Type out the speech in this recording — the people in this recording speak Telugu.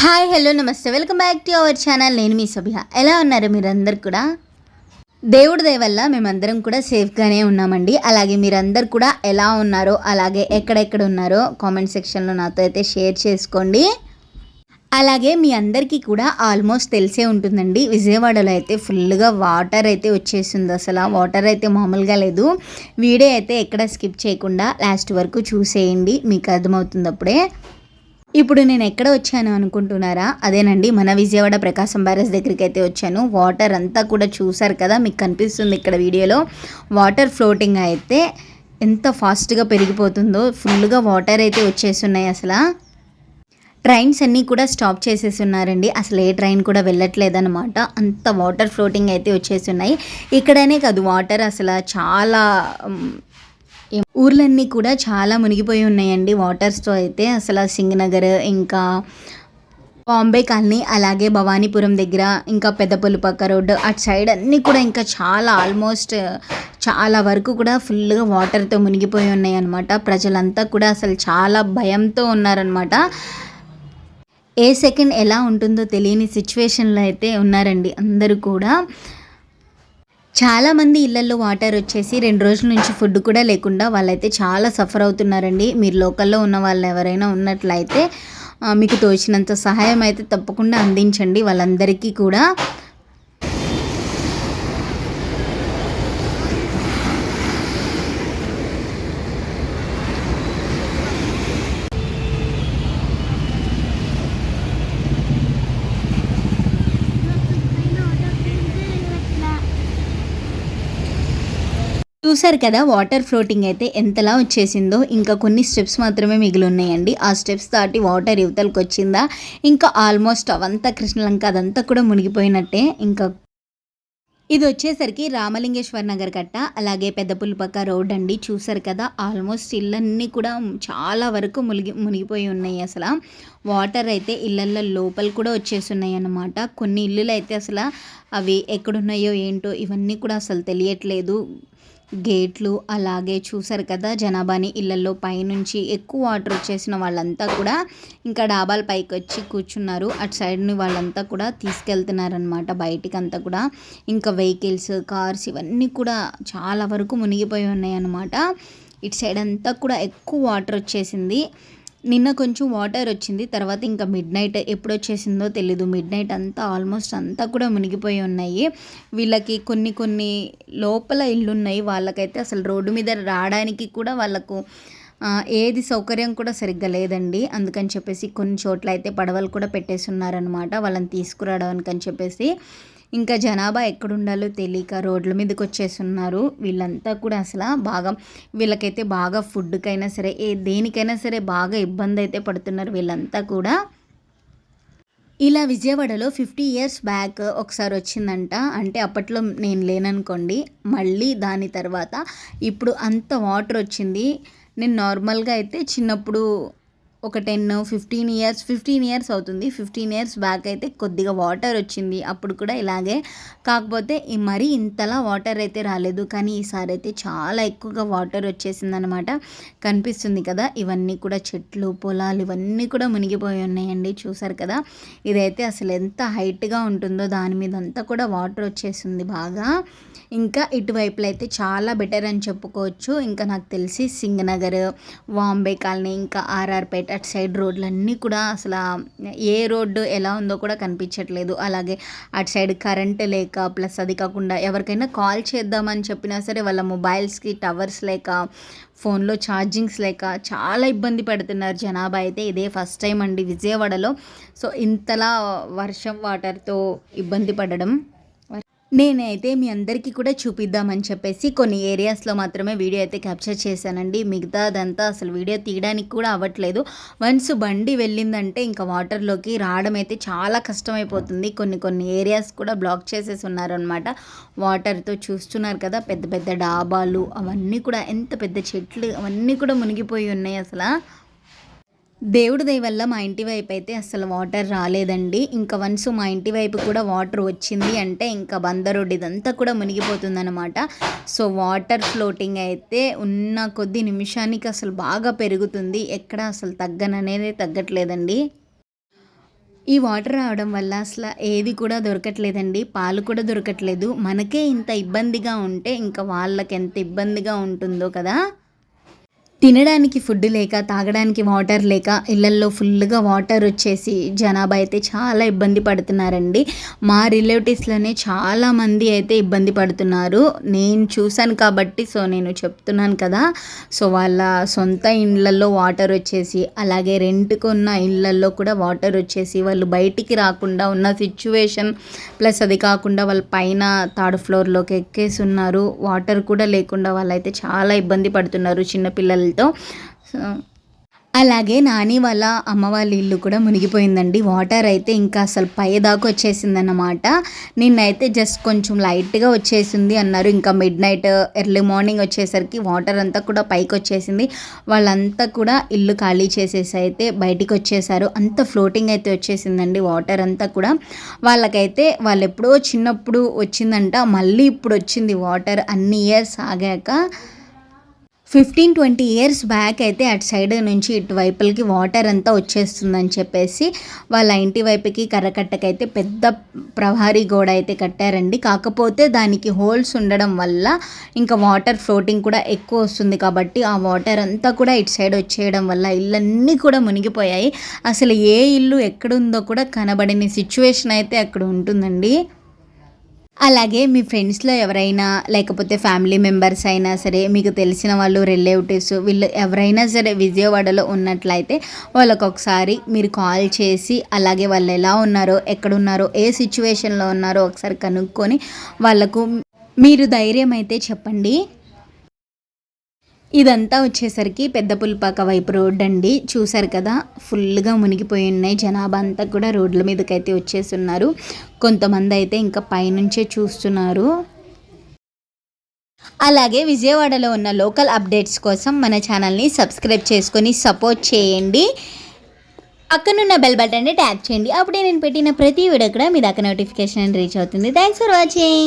హాయ్ హలో నమస్తే. Welcome back to our channel. నేను మీ సభ్య ఎలా ఉన్నారు మీరందరు కూడా? దేవుడి దయ వల్ల మేమందరం కూడా సేఫ్గానే ఉన్నామండి. అలాగే మీరందరు కూడా ఎలా ఉన్నారో అలాగే ఎక్కడెక్కడ ఉన్నారో కామెంట్ సెక్షన్లో నాతో అయితే షేర్ చేసుకోండి. అలాగే మీ అందరికీ కూడా ఆల్మోస్ట్ తెలిసే ఉంటుందండి. విజయవాడలో అయితే ఫుల్గా వాటర్ అయితే వచ్చేసింది. అసలు వాటర్ అయితే మామూలుగా లేదు. వీడియో అయితే ఎక్కడ స్కిప్ చేయకుండా లాస్ట్ వరకు చూసేయండి. మీకు అర్థమవుతుంది అప్పుడే. ఇప్పుడు నేను ఎక్కడ వచ్చాను అనుకుంటున్నారా? అదేనండి మన విజయవాడ ప్రకాశం బ్యారేజ్ దగ్గరికి అయితే వచ్చాను. వాటర్ అంతా కూడా చూసారు కదా మీకు కనిపిస్తుంది ఇక్కడ వీడియోలో. వాటర్ ఫ్లోటింగ్ అయితే ఎంత ఫాస్ట్గా పెరిగిపోతుందో ఫుల్గా వాటర్ అయితే వచ్చేస్తున్నాయి అసలు. ట్రైన్స్ అన్నీ కూడా స్టాప్ చేసేసి ఉన్నారండి అసలు ఏ ట్రైన్ కూడా వెళ్ళట్లేదన్నమాట. అంత వాటర్ ఫ్లోటింగ్ అయితే వచ్చేసి ఉన్నాయి ఇక్కడనే కాదు వాటర్ అసలు చాలా ఊర్లన్నీ కూడా చాలా మునిగిపోయి ఉన్నాయండి. వాటర్స్తో అయితే అసలు సింగనగర్ ఇంకా బాంబే కాలనీ అలాగే భవానీపురం దగ్గర ఇంకా పెద్దపల్లిపక్క రోడ్డు అటు సైడ్ అన్నీ కూడా ఇంకా చాలా ఆల్మోస్ట్ చాలా వరకు కూడా ఫుల్గా వాటర్తో మునిగిపోయి ఉన్నాయి అనమాట ప్రజలంతా కూడా అసలు చాలా భయంతో ఉన్నారనమాట ఏ సెకండ్ ఎలా ఉంటుందో తెలియని సిచ్యువేషన్లో అయితే ఉన్నారండి అందరూ కూడా. చాలామంది ఇళ్ళలో వాటర్ వచ్చేసి రెండు రోజుల నుంచి ఫుడ్ కూడా లేకుండా వాళ్ళైతే చాలా సఫర్ అవుతున్నారండి. మీరు లోకల్లో ఉన్న వాళ్ళు ఎవరైనా ఉన్నట్లయితే మీకు తోచినంత సహాయం అయితే తప్పకుండా అందించండి. వాళ్ళందరికీ కూడా చూసారు కదా వాటర్ ఫ్లోటింగ్ అయితే ఎంతలా వచ్చేసిందో. ఇంకా కొన్ని స్టెప్స్ మాత్రమే మిగిలి ఉన్నాయండి ఆ స్టెప్స్ దాటి వాటర్ యువతలకు వచ్చిందా ఇంకా ఆల్మోస్ట్ అవంతా కృష్ణలంక అదంతా కూడా మునిగిపోయినట్టే. ఇంకా ఇది వచ్చేసరికి రామలింగేశ్వర్ నగర్ కట్ట అలాగే పెద్ద పులిపక్క రోడ్ అండి. చూసారు కదా ఆల్మోస్ట్ ఇళ్ళన్నీ కూడా చాలా వరకు మునిగి మునిగిపోయి ఉన్నాయి అసలు. వాటర్ అయితే ఇళ్ళల్లో లోపల కూడా వచ్చేస్తున్నాయి అన్నమాట. కొన్ని ఇల్లులు అయితే అసలు అవి ఎక్కడున్నాయో ఏంటో ఇవన్నీ కూడా అసలు తెలియట్లేదు. గేట్లు అలాగే చూసారు కదా జనాభాని ఇళ్ళల్లో పైనుంచి ఎక్కువ వాటర్ వచ్చేసిన వాళ్ళంతా కూడా ఇంకా డాబాల పైకి వచ్చి కూర్చున్నారు. అటు సైడ్ని వాళ్ళంతా కూడా తీసుకెళ్తున్నారనమాట బయటికంతా కూడా. ఇంకా వెహికల్స్ కార్స్ ఇవన్నీ కూడా చాలా వరకు మునిగిపోయి ఉన్నాయి అన్నమాట ఇటు సైడ్ అంతా కూడా ఎక్కువ వాటర్ వచ్చేసింది. నిన్న కొంచెం వాటర్ వచ్చింది తర్వాత ఇంకా మిడ్ నైట్ ఎప్పుడు వచ్చేసిందో తెలీదు. మిడ్ నైట్ అంతా ఆల్మోస్ట్ అంతా కూడా మునిగిపోయి ఉన్నాయి. వీళ్ళకి కొన్ని కొన్ని లోపల ఇల్లు ఉన్నాయి వాళ్ళకైతే అసలు రోడ్డు మీద రావడానికి కూడా వాళ్ళకు ఏది సౌకర్యం కూడా సరిగ్గా లేదండి. అందుకని చెప్పేసి కొన్ని చోట్ల అయితే పడవలు కూడా పెట్టేసి ఉన్నారనమాట వాళ్ళని తీసుకురావడానికి అని చెప్పేసి. ఇంకా జనాభా ఎక్కడుండాలో తెలియక రోడ్ల మీదకి వచ్చేస్తున్నారు వీళ్ళంతా కూడా అసలు బాగా వీళ్ళకైతే బాగా ఫుడ్కైనా సరే ఏ దేనికైనా సరే బాగా ఇబ్బంది అయితే పడుతున్నారు వీళ్ళంతా కూడా. ఇలా విజయవాడలో ఫిఫ్టీ ఇయర్స్ బ్యాక్ ఒకసారి వచ్చిందంట. అంటే అప్పట్లో నేను లేననుకోండి. మళ్ళీ దాని తర్వాత ఇప్పుడు అంత వాటర్ వచ్చింది. నేను నార్మల్గా అయితే చిన్నప్పుడు ఒక ten fifteen years fifteen years అవుతుంది. ఫిఫ్టీన్ ఇయర్స్ బ్యాక్ అయితే కొద్దిగా వాటర్ వచ్చింది. అప్పుడు కూడా ఇలాగే. కాకపోతే మరీ ఇంతలా వాటర్ అయితే రాలేదు. కానీ ఈసారి అయితే చాలా ఎక్కువగా వాటర్ వచ్చేసిందనమాట కనిపిస్తుంది కదా ఇవన్నీ కూడా చెట్లు పొలాలు ఇవన్నీ కూడా మునిగిపోయి ఉన్నాయండి. చూసారు కదా ఇదైతే అసలు ఎంత హైట్గా ఉంటుందో దాని మీద అంతా కూడా వాటర్ వచ్చేసింది బాగా. ఇంకా ఇటువైపులో అయితే చాలా బెటర్ అని చెప్పుకోవచ్చు. ఇంకా నాకు తెలిసి సింగనగర్ వాంబే కాలనీ ఇంకా ఆర్ఆర్పేట అటు సైడ్ రోడ్లన్నీ కూడా అసలు ఏ రోడ్డు ఎలా ఉందో కూడా కనిపించట్లేదు. అలాగే అటు సైడ్ కరెంట్ లేక ప్లస్ అది కాకుండా ఎవరికైనా కాల్ చేద్దామని చెప్పినా సరే వాళ్ళ మొబైల్స్కి టవర్స్ లేక ఫోన్లో ఛార్జింగ్స్ లేక చాలా ఇబ్బంది పడుతున్నారు జనాభా అయితే. ఇదే ఫస్ట్ టైం అండి విజయవాడలో. సో ఇంతలా వర్షం వాటర్తో ఇబ్బంది పడడం. నేనైతే మీ అందరికీ కూడా చూపిద్దామని చెప్పేసి కొన్ని ఏరియాస్లో మాత్రమే వీడియో అయితే క్యాప్చర్ చేశానండి. మిగతా అదంతా అసలు వీడియో తీయడానికి కూడా అవ్వట్లేదు. వన్స్ బండి వెళ్ళిందంటే ఇంకా వాటర్లోకి రావడం అయితే చాలా కష్టమైపోతుంది. కొన్ని కొన్ని ఏరియాస్ కూడా బ్లాక్ చేసేసి ఉన్నారనమాట వాటర్తో చూస్తున్నారు కదా పెద్ద పెద్ద డాబాలు అవన్నీ కూడా ఎంత పెద్ద చెట్లు అవన్నీ కూడా మునిగిపోయి ఉన్నాయి అసలు. దేవుడి దయ వల్ల మా ఇంటి వైపు అయితే అసలు వాటర్ రాలేదండి. ఇంకా వన్స్ మా ఇంటి వైపు కూడా వాటర్ వచ్చింది అంటే ఇంకా బంద ఇదంతా కూడా మునిగిపోతుందన్నమాట. సో వాటర్ ఫ్లోటింగ్ అయితే ఉన్న కొద్ది నిమిషానికి అసలు బాగా పెరుగుతుంది. ఎక్కడ అసలు తగ్గననేది తగ్గట్లేదండి. ఈ వాటర్ రావడం వల్ల అసలు ఏది కూడా దొరకట్లేదండి. పాలు కూడా దొరకట్లేదు. మనకే ఇంత ఇబ్బందిగా ఉంటే ఇంకా వాళ్ళకి ఎంత ఇబ్బందిగా ఉంటుందో కదా. తినడానికి ఫుడ్ లేక తాగడానికి వాటర్ లేక ఇళ్ళల్లో ఫుల్గా వాటర్ వచ్చేసి జనాభా అయితే చాలా ఇబ్బంది పడుతున్నారండి. మా రిలేటివ్స్లోనే చాలామంది అయితే ఇబ్బంది పడుతున్నారు. నేను చూశాను కాబట్టి సో నేను చెప్తున్నాను కదా. సో వాళ్ళ సొంత ఇళ్ళల్లో వాటర్ వచ్చేసి అలాగే రెంట్కి ఉన్న ఇళ్ళల్లో కూడా వాటర్ వచ్చేసి వాళ్ళు బయటికి రాకుండా ఉన్న సిచ్యువేషన్ ప్లస్ అది కాకుండా వాళ్ళ పైన థర్డ్ ఫ్లోర్లోకి ఎక్కేసి ఉన్నారు. వాటర్ కూడా లేకుండా వాళ్ళైతే చాలా ఇబ్బంది పడుతున్నారు. చిన్నపిల్లలు సో అలాగే నాని వాళ్ళ అమ్మ వాళ్ళ ఇల్లు కూడా మునిగిపోయిందండి. వాటర్ అయితే ఇంకా అసలు పై దాకా వచ్చేసిందన్నమాట. నిన్నైతే జస్ట్ కొంచెం లైట్గా వచ్చేసింది అన్నారు. ఇంకా మిడ్ నైట్ ఎర్లీ మార్నింగ్ వచ్చేసరికి వాటర్ అంతా కూడా పైకి వచ్చేసింది. వాళ్ళంతా కూడా ఇల్లు ఖాళీ చేసేసి అయితే బయటికి వచ్చేసారు. అంత ఫ్లోటింగ్ అయితే వచ్చేసిందండి వాటర్ అంతా కూడా. వాళ్ళకైతే వాళ్ళు ఎప్పుడో చిన్నప్పుడు వచ్చిందంట. మళ్ళీ ఇప్పుడు వచ్చింది వాటర్ అన్ని ఇయర్స్ ఆగాక. ఫిఫ్టీన్ ట్వంటీ ఇయర్స్ బ్యాక్ అయితే అటు సైడ్ నుంచి ఇటువైపులకి వాటర్ అంతా వచ్చేస్తుందని చెప్పేసి వాళ్ళ ఇంటి వైపుకి కర్రకట్టకైతే పెద్ద ప్రహారీ గోడ అయితే కట్టారండి. కాకపోతే దానికి హోల్స్ ఉండడం వల్ల ఇంకా వాటర్ ఫ్లోటింగ్ కూడా ఎక్కువ వస్తుంది కాబట్టి ఆ వాటర్ అంతా కూడా ఇటు సైడ్ వచ్చేయడం వల్ల ఇళ్ళన్నీ కూడా మునిగిపోయాయి. అసలు ఏ ఇల్లు ఎక్కడుందో కూడా కనబడని సిచ్యువేషన్ అయితే అక్కడ ఉంటుందండి. అలాగే మీ ఫ్రెండ్స్లో ఎవరైనా లేకపోతే ఫ్యామిలీ మెంబర్స్ అయినా సరే మీకు తెలిసిన వాళ్ళు రిలేటివ్స్ వీళ్ళు ఎవరైనా సరే విజయవాడలో ఉన్నట్లయితే వాళ్ళకు ఒకసారి మీరు కాల్ చేసి అలాగే వాళ్ళు ఎలా ఉన్నారో ఎక్కడున్నారో ఏ సిచ్యువేషన్లో ఉన్నారో ఒకసారి కనుక్కొని వాళ్ళకు మీరు ధైర్యం అయితే చెప్పండి. ఇదంతా వచ్చేసరికి పెద్ద పుల్పాక వైపు రోడ్ అండి. చూసారు కదా ఫుల్గా మునిగిపోయి ఉన్నాయి. జనాభా అంతా కూడా రోడ్ల మీదకైతే వచ్చేస్తున్నారు. కొంతమంది అయితే ఇంకా పైనుంచే చూస్తున్నారు. అలాగే విజయవాడలో ఉన్న లోకల్ అప్డేట్స్ కోసం మన ఛానల్ని సబ్స్క్రైబ్ చేసుకొని సపోర్ట్ చేయండి. అక్కడున్న బెల్ బటన్ని ట్యాప్ చేయండి. అప్పుడే నేను పెట్టిన ప్రతి వీడియో కూడా మీ దాకా నోటిఫికేషన్ రీచ్ అవుతుంది. Thanks for watching